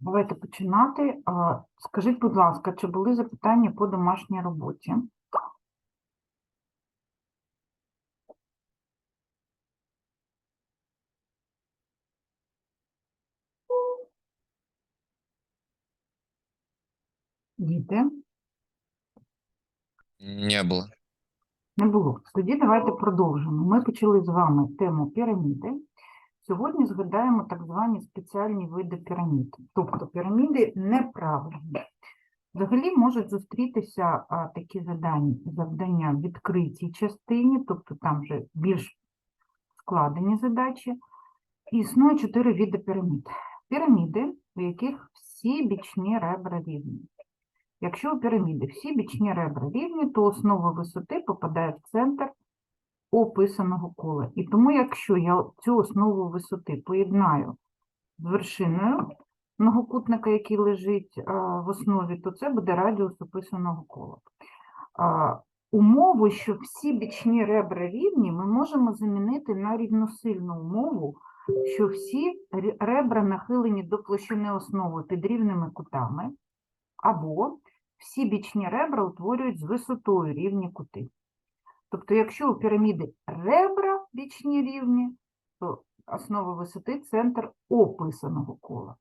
Давайте починати. Скажіть, будь ласка, чи були запитання по домашній роботі? Діти? Не было. Не було. Тоді давайте продовжимо. Ми почали з вами тему піраміди. Сьогодні згадаємо так звані спеціальні види пірамід. Тобто піраміди неправильні. Взагалі можуть зустрітися а, такі завдання, завдання в відкритій частині, тобто там вже більш складені задачі. І існує чотири види пірамід. Піраміди, у яких всі бічні ребра рівні. Якщо у піраміди всі бічні ребра рівні, то основа висоти попадає в центр описаного кола. І тому, якщо я цю основу висоти поєднаю з вершиною многокутника, який лежить в основі, то це буде радіус описаного кола. Умову, що всі бічні ребра рівні, ми можемо замінити на рівносильну умову, що всі ребра нахилені до площини основи під рівними кутами, або всі бічні ребра утворюють з висотою рівні кути. Тобто, якщо у піраміди ребра бічні рівні, то основа висоти – центр описаного кола.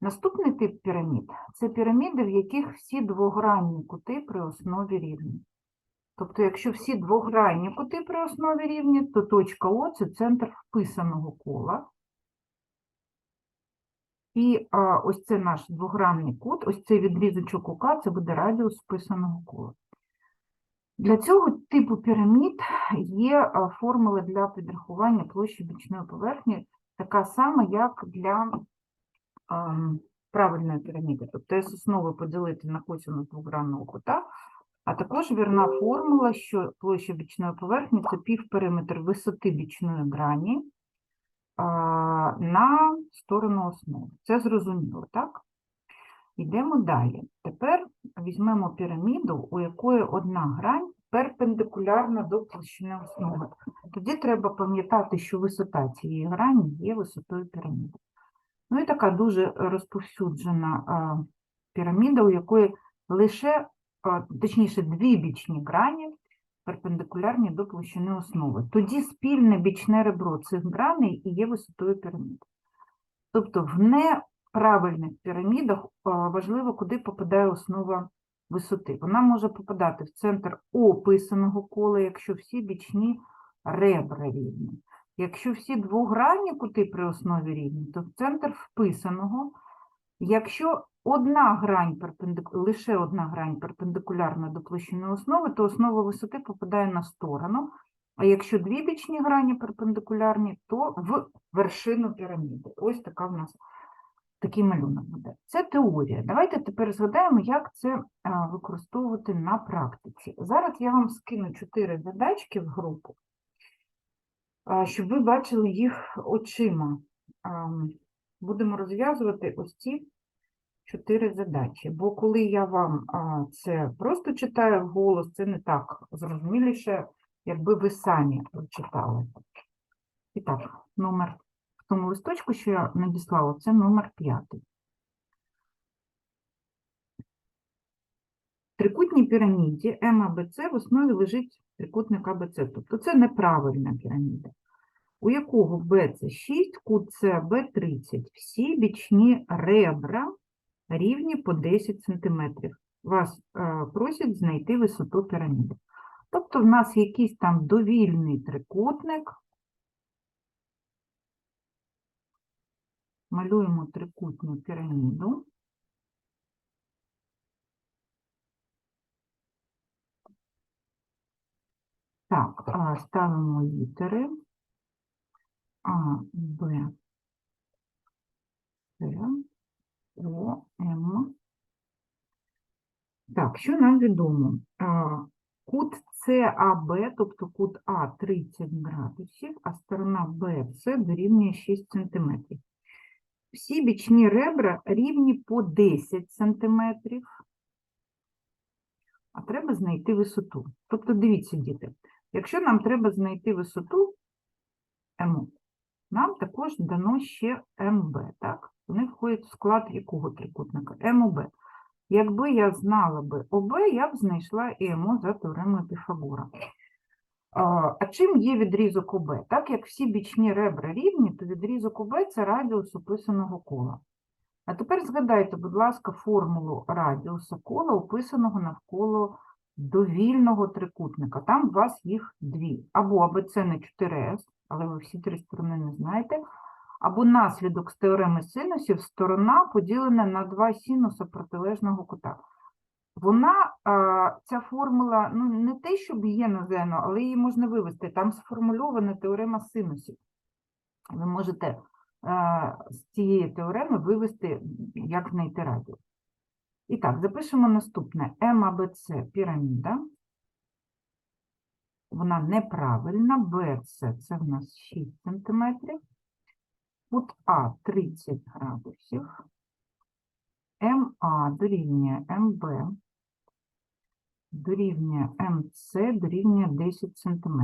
Наступний тип пірамід – це піраміди, в яких всі двогранні кути при основі рівні. Тобто, якщо всі двогранні кути при основі рівні, то точка О – це центр вписаного кола. І а, ось це наш двогранний кут, ось цей відрізочок УК, це буде радіус вписаного кола. Для цього типу пірамід є формула для підрахування площі бічної поверхні, така сама, як для правильної піраміди. Тобто з основи поділити на косинус двогранного кута, а також вірна формула, що площа бічної поверхні – це півпериметр висоти бічної грані на сторону основи. Це зрозуміло, так? Йдемо далі. Тепер візьмемо піраміду, у якої одна грань перпендикулярна до площини основи. Тоді треба пам'ятати, що висота цієї грані є висотою піраміди. Ну і така дуже розповсюджена а, піраміда, у якої лише, а, точніше, дві бічні грані перпендикулярні до площини основи. Тоді спільне бічне ребро цих граней і є висотою піраміди. Тобто в неправильних пірамідах важливо, куди попадає основа висоти. Вона може попадати в центр описаного кола, якщо всі бічні ребра рівні. Якщо всі двогранні кути при основі рівні, то в центр вписаного. Якщо одна грань перпендик... лише одна грань перпендикулярна до площини основи, то основа висоти попадає на сторону. А якщо дві бічні грані перпендикулярні, то в вершину піраміди. Ось така в нас такий малюнок буде. Це теорія. Давайте тепер згадаємо, як це використовувати на практиці. Зараз я вам скину чотири задачки в групу, щоб ви бачили їх очима. Будемо розв'язувати ось ці чотири задачі. Бо коли я вам це просто читаю вголос, це не так зрозуміліше, якби ви самі прочитали. І так, номер в тому листочку, що я надіслала, це номер п'ятий. Трикутній піраміді МАБЦ в основі лежить трикутник АБЦ. Тобто це неправильна піраміда, у якого Б це 6, кут С Б 30. Всі бічні ребра рівні по 10 см. Вас е, просять знайти висоту піраміди. Тобто в нас якийсь там довільний трикутник. Малюємо трикутну піраміду. Так, ставимо літери А, Б, С, О, М. Так, що нам відомо? Кут САБ, тобто кут А 30 градусів, а сторона БС дорівнює 6 см. Всі бічні ребра рівні по 10 см. А треба знайти висоту. Тобто, дивіться, діти, якщо нам треба знайти висоту М, нам також дано ще МБ, так? Вони входять в склад якого трикутника? МОБ. Якби я знала би ОБ, я б знайшла і МО за теоремою Піфагора. А, чим є відрізок ОБ? Так як всі бічні ребра рівні, то відрізок ОБ – це радіус описаного кола. А тепер згадайте, будь ласка, формулу радіуса кола, описаного навколо довільного трикутника. Там у вас їх дві. Або АБЦ на 4С, але ви всі три сторони не знаєте, або наслідок з теореми синусів сторона поділена на два синуса протилежного кута. Вона, ця формула, ну не те, щоб є наземно, але її можна вивести. Там сформульована теорема синусів. Ви можете з цієї теореми вивести, як знайти радіус. І так, запишемо наступне. МАБЦ піраміда. Вона неправильна. БЦ це в нас 6 см. Кут А 30 градусів. МА дорівнює МБ. Дорівнює МЦ дорівнює 10 см.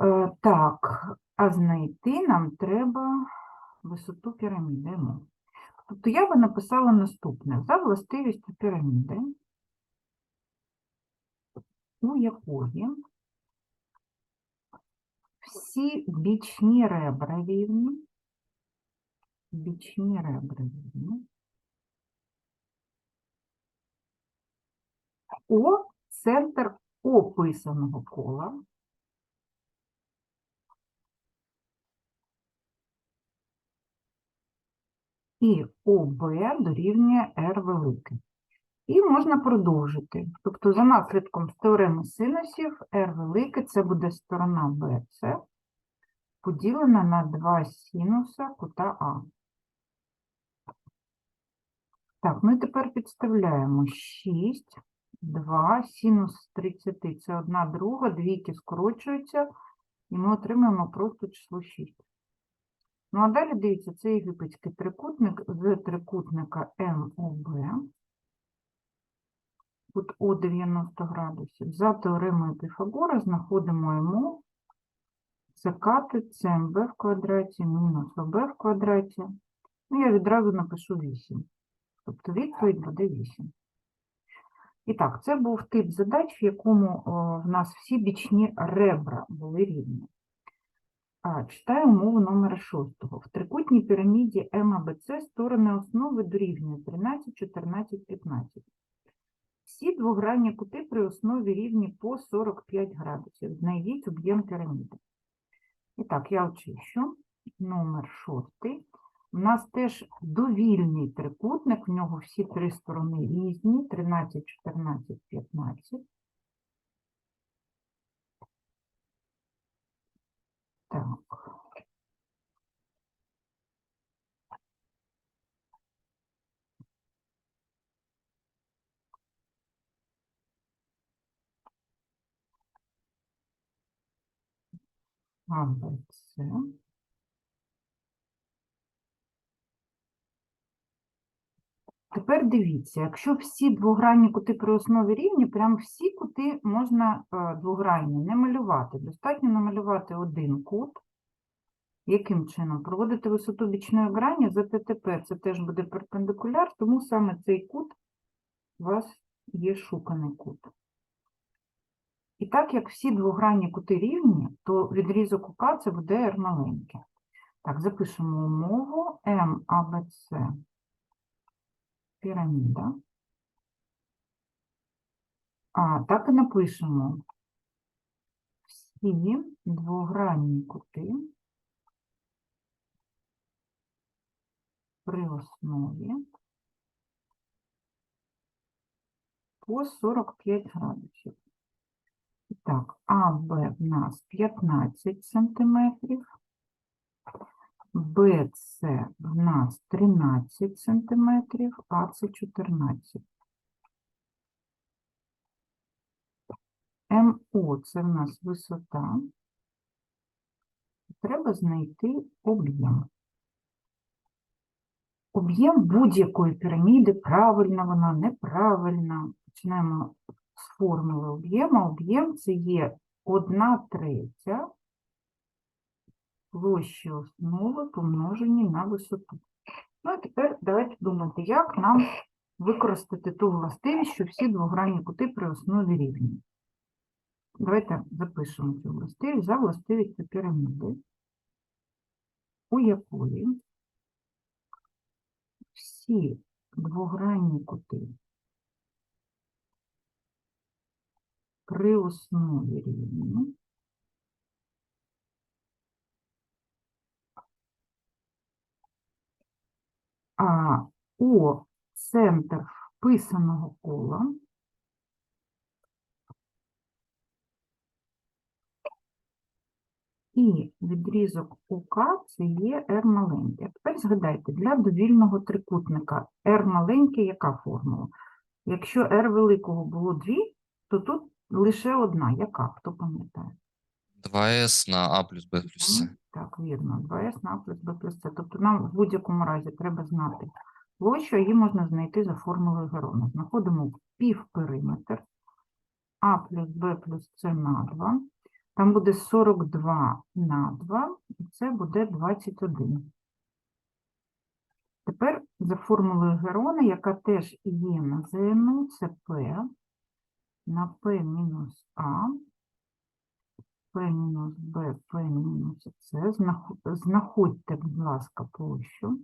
Е, так, а знайти нам треба висоту піраміди. Тобто я би написала наступне. За властивістю піраміди, у якої всі бічні ребра рівні, бічні ребра рівні, О центр описаного кола і ОБ дорівнює R велике. І можна продовжити. Тобто за наслідком теореми синусів R велике це буде сторона BC поділена на два синуса кута А. Так, і тепер підставляємо 6, 2, синус 30 – це одна друга, двійки скорочуються, і ми отримаємо просто число 6. Ну, а далі, дивіться, це єгипетський трикутник з трикутника МОБ. Тут О 90 градусів. За теоремою Піфагора знаходимо МО, це кати, це МБ в квадраті, мінус ОБ в квадраті. Ну, я відразу напишу 8. Тобто відповідь буде 8. І так, це був тип задач, в якому в нас всі бічні ребра були рівні. А, читаю умову номера 6. В трикутній піраміді МАБЦ сторони основи дорівнює 13, 14, 15. Всі двогранні кути при основі рівні по 45 градусів. Знайдіть об'єм піраміди. І так, я очищу. Номер 6. У нас теж довільний трикутник, в нього всі три сторони різні, 13, 14, 15. Так. А, Б, Тепер дивіться, якщо всі двогранні кути при основі рівні, прям всі кути можна е, двогранні не малювати. Достатньо намалювати один кут. Яким чином? Проводити висоту бічної грані за ТТП, це теж буде перпендикуляр, тому саме цей кут у вас є шуканий кут. І так як всі двогранні кути рівні, то відрізок УК це буде R маленьке. Так, запишемо умову МАБЦ піраміда. А, так і напишемо. Всі двогранні кути при основі по 45 градусів. І Так, АБ в нас 15 сантиметрів. БЦ в нас 13 сантиметрів, а це 14. МО це в нас висота. Треба знайти об'єм. Об'єм будь-якої піраміди, правильна вона, неправильна. Починаємо з формули об'єму. Об'єм це є 1 третя площі основи помножені на висоту. Ну, а тепер давайте думати, як нам використати ту властивість, що всі двогранні кути при основі рівні. Давайте запишемо цю властивість за властивістю піраміди, у якої всі двогранні кути при основі рівні О центр вписаного кола і відрізок УК це є R маленький. А тепер згадайте, для довільного трикутника R маленький яка формула? Якщо R великого було дві, то тут лише одна. Яка? Хто пам'ятає? 2s на а плюс b плюс. Мгм, Так, вірно. 2s на А плюс b плюс c. Тобто нам в будь-якому разі треба знати площу, її можна знайти за формулою Герона. Знаходимо півпериметр а плюс b плюс c на 2. Там буде 42 на 2, і це буде 21. Тепер за формулою Герона, яка теж є на ЗНУ, це P на P мінус А, P мінус B, P мінус С. Знаходьте, будь ласка, площу.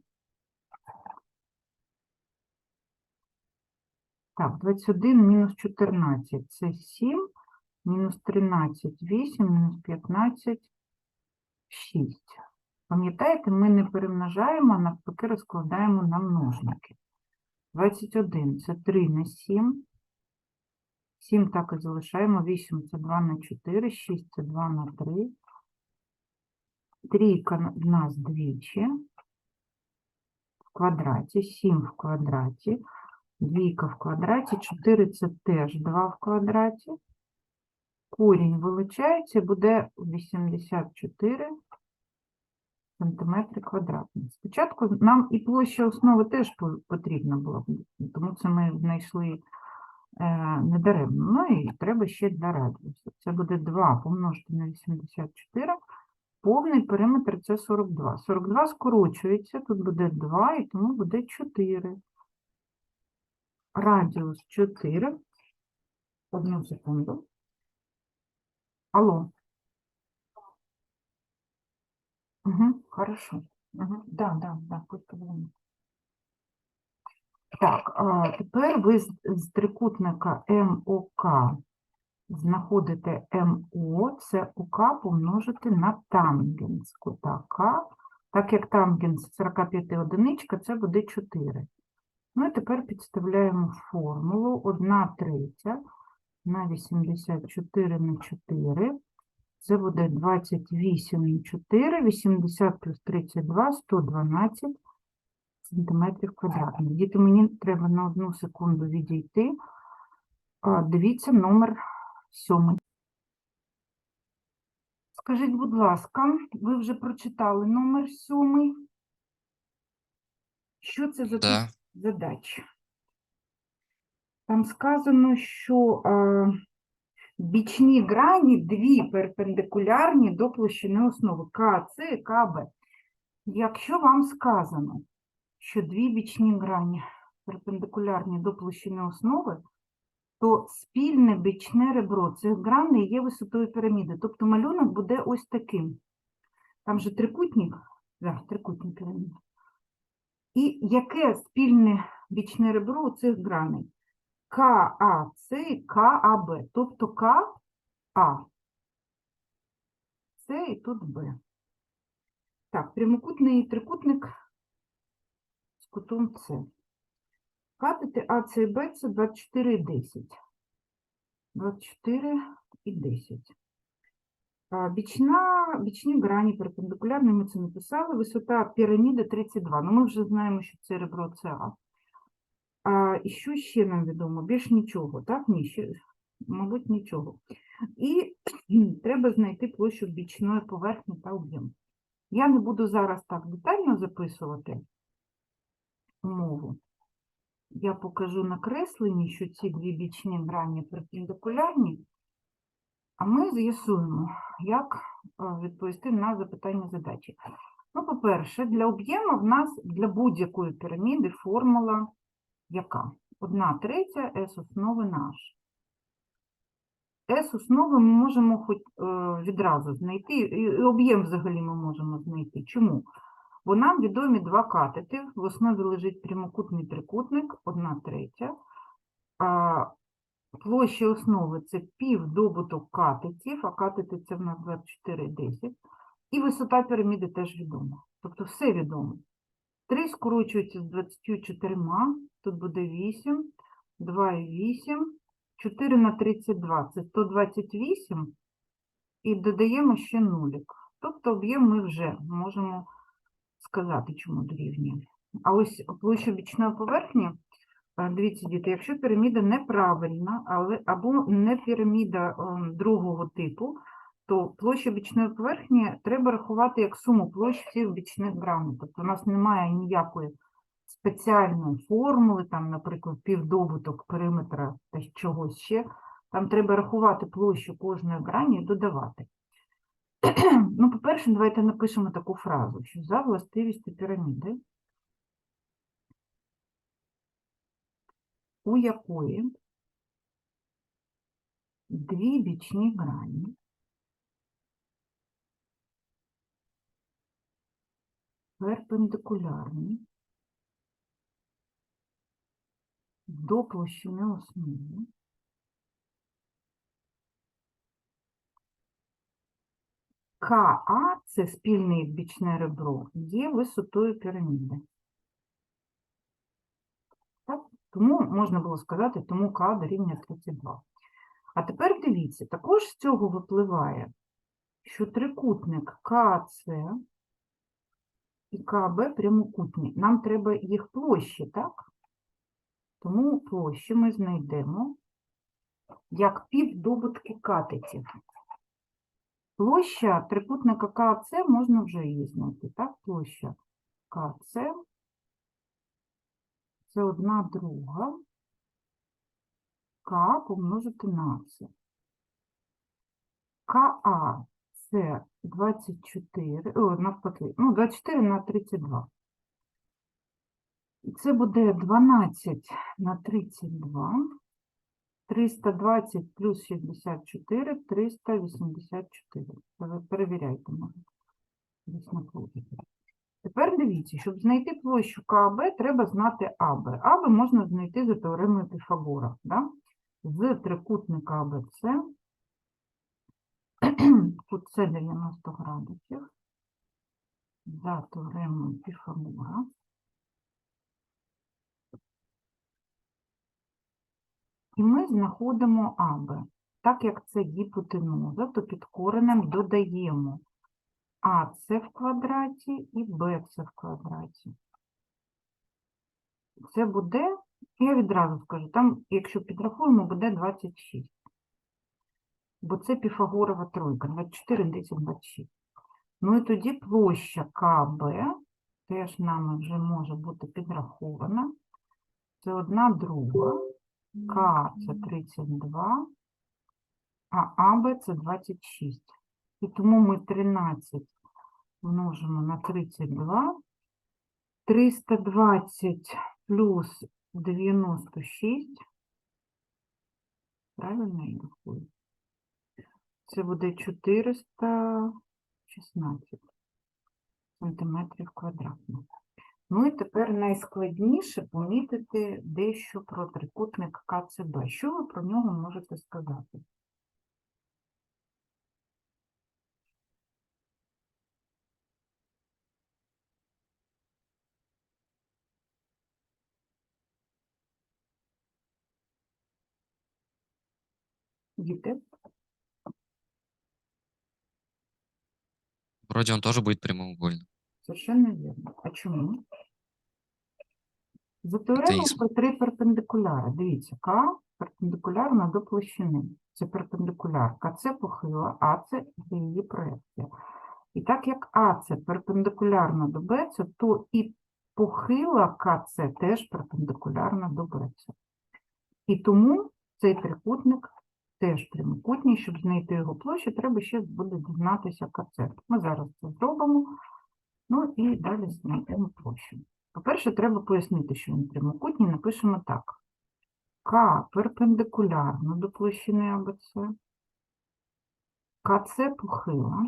Так, 21 мінус 14 – це 7, мінус 13 – 8, мінус 15 – 6. Пам'ятаєте, ми не перемножаємо, а навпаки розкладаємо на множники. 21 – це 3 на 7, 7 так і залишаємо, 8 – це 2 на 4, 6 – це 2 на 3, трійка в нас двічі, в квадраті, 7 в квадраті, Двійка в квадраті, 4 це теж 2 в квадраті. Корінь вилучається, буде 84 сантиметри квадратні. Спочатку нам і площа основи теж по- потрібна була, тому це ми знайшли недаремно. Ну і треба ще для радіусу. Це буде 2 помножити на 84. Повний периметр це 42. 42 скорочується, тут буде 2, і тому буде 4 радіус 4. Одну секунду. Алло. Угу, хорошо. Угу. Да, да, да, будь позвонити. Так, а тепер ви з, трикутника МОК знаходите МО, це ОК помножити на тангенс кута. Так як тангенс 45 одиничка, це буде 4. Ну і тепер підставляємо формулу 1 третя на 84 на 4. Це буде 28 на 4, 80 плюс 32, 112 сантиметрів квадратних. Діти, мені треба на одну секунду відійти. Дивіться номер 7. Скажіть, будь ласка, ви вже прочитали номер 7? Що це за Да. задач. Там сказано, що а, бічні грані дві перпендикулярні до площини основи КЦ і КБ. Якщо вам сказано, що дві бічні грані перпендикулярні до площини основи, то спільне бічне ребро цих граней є висотою піраміди. Тобто малюнок буде ось таким. Там же трикутник, да, трикутник піраміди. І яке спільне бічне ребро у цих граней? КАЦ і КАБ. Тобто КА, С і тут Б. Так, прямокутний трикутник кутом С. Катети АЦ і Б це 24 і 10. 24 і 10. Бічна, бічні грані перпендикулярні, ми це написали. Висота піраміди 32. Ну, ми вже знаємо, що це ребро СА. А, і що ще нам відомо? Більш нічого, так? Ні, ще, мабуть, нічого. І треба знайти площу бічної поверхні та об'єм. Я не буду зараз так детально записувати умову. Я покажу на кресленні, що ці дві бічні грані перпендикулярні, А ми з'ясуємо, як е, відповісти на запитання задачі. Ну, по-перше, для об'єму в нас для будь-якої піраміди формула яка? Одна третя S основи наш. S основи ми можемо хоч е, відразу знайти, і об'єм взагалі ми можемо знайти. Чому? Бо нам відомі два катети. В основі лежить прямокутний трикутник, одна третя. Площа основи це півдобуток катетів, а катети це в нас 24 10. І висота піраміди теж відома. Тобто все відомо. 3 скорочується з 24, тут буде 8, 2 і 8, 4 на 32 це 128, і додаємо ще нулік. Тобто об'єм ми вже можемо сказати, чому дорівнює. А ось площа бічної поверхні, е, дивіться, діти, якщо піраміда неправильна, але або не піраміда ем, другого типу, то площу бічної поверхні треба рахувати як суму площ всіх бічних граней. Тобто у нас немає ніякої спеціальної формули, там, наприклад, півдобуток периметра та чогось ще. Там треба рахувати площу кожної грані і додавати. Ну, по-перше, давайте напишемо таку фразу, що за властивістю піраміди, у якої дві бічні грані перпендикулярні до площини основи, КА, це спільне бічне ребро, є висотою піраміди. Так? Тому можна було сказати, тому К дорівнює 32. А тепер дивіться, також з цього випливає, що трикутник КЦ і КБ прямокутні. Нам треба їх площі, так? Тому площі ми знайдемо як півдобутки катетів. Площа трикутника КЦ можна вже її знайти, так? Площа КЦ це одна друга К помножити на С. КА це 24, о, навпаки, ну, 24 на 32. І Це буде 12 на 32. 320 плюс 64, 384. Перевіряйте, може. Тепер дивіться, щоб знайти площу КАБ, треба знати АБ. АБ можна знайти за теоремою Піфагора. Да? З трикутника АБЦ, тут це 90 градусів, за теоремою Піфагора. І ми знаходимо АБ. Так як це гіпотенуза, то під коренем додаємо АС в квадраті і БЦ в квадраті. Це буде, я відразу скажу, там, якщо підрахуємо, буде 26. Бо це Піфагорова тройка, 24, 10, 26. Ну і тоді площа КБ теж нами вже може бути підрахована. Це одна друга. К це 32, а АБ це 26. І тому ми 13 множимо на 32. 320 плюс 96. Правильно я рахую? Це буде 416 сантиметрів квадратних. Ну і тепер найскладніше помітити дещо про трикутник КЦБ. Що ви про нього можете сказати? Діти? Вроде он тоже будет прямоугольным. Совершенно верно. А чому? За теоремою про три перпендикуляри. Дивіться, К перпендикулярна до площини. Це перпендикуляр. КЦ похила, А це її проекція. І так як А це перпендикулярна до БЦ, то і похила КЦ теж перпендикулярна до БЦ. І тому цей трикутник теж прямокутній. Щоб знайти його площу, треба ще буде дізнатися КЦ. Ми зараз це зробимо. Ну і далі знайдемо площу. По-перше, треба пояснити, що він прямокутній. Напишемо так. К перпендикулярно до площини АБЦ. КЦ похила.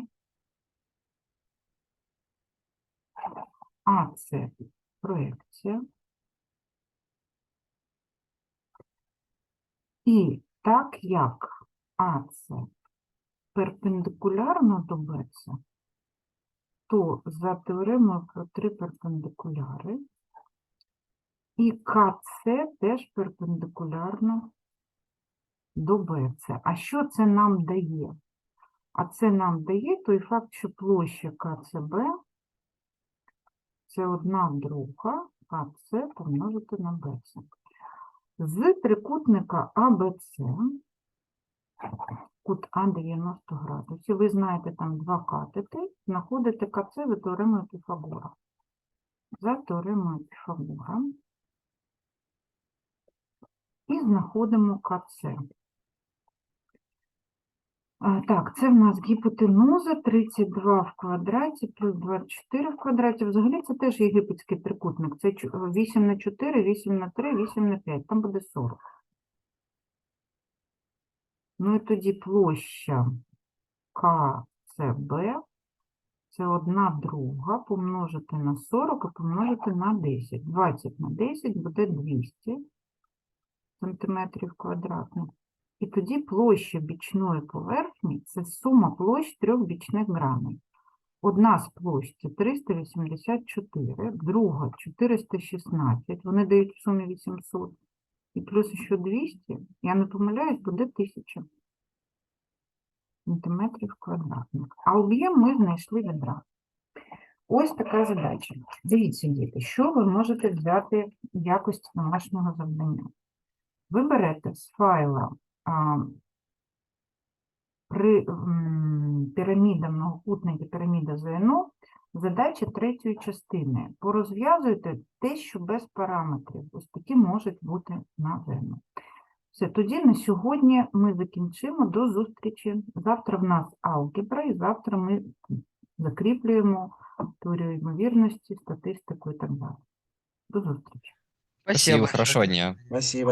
АЦ проекція. І так як АЦ перпендикулярно до БЦ, то за теоремою про три перпендикуляри і КЦ теж перпендикулярно до БЦ. А що це нам дає? А це нам дає той факт, що площа КЦБ це одна друга КЦ помножити на БЦ. З трикутника АБЦ, кут А 90 градусів, ви знаєте, там два катети, знаходите КЦ за теоремою Піфагора. За теоремою Піфагора. І знаходимо КЦ. Так, це в нас гіпотенуза 32 в квадраті плюс 24 в квадраті. Взагалі це теж єгипетський трикутник. Це 8 на 4, 8 на 3, 8 на 5. Там буде 40. Ну і тоді площа КЦБ це 1 друга помножити на 40 і помножити на 10. 20 на 10 буде 200 сантиметрів квадратних. І тоді площа бічної поверхні це сума площ трьох бічних граней. Одна з площ це 384, друга 416, вони дають в сумі 800. І плюс ще 200, я не помиляюсь, буде 1000 сантиметрів квадратних. А об'єм ми знайшли відразу. Ось така задача. Дивіться, діти, що ви можете взяти в якості домашнього завдання. Ви берете з файла а, при, піраміда, многокутник і піраміда ЗНО, задачі третьої частини. Порозв'язуйте те, що без параметрів. Ось такі можуть бути на ЗНО. Все, тоді на сьогодні ми закінчимо. До зустрічі. Завтра в нас алгебра, і завтра ми закріплюємо теорію ймовірності, статистику і так далі. До зустрічі. Спасибо, хорошего дня. Спасибо.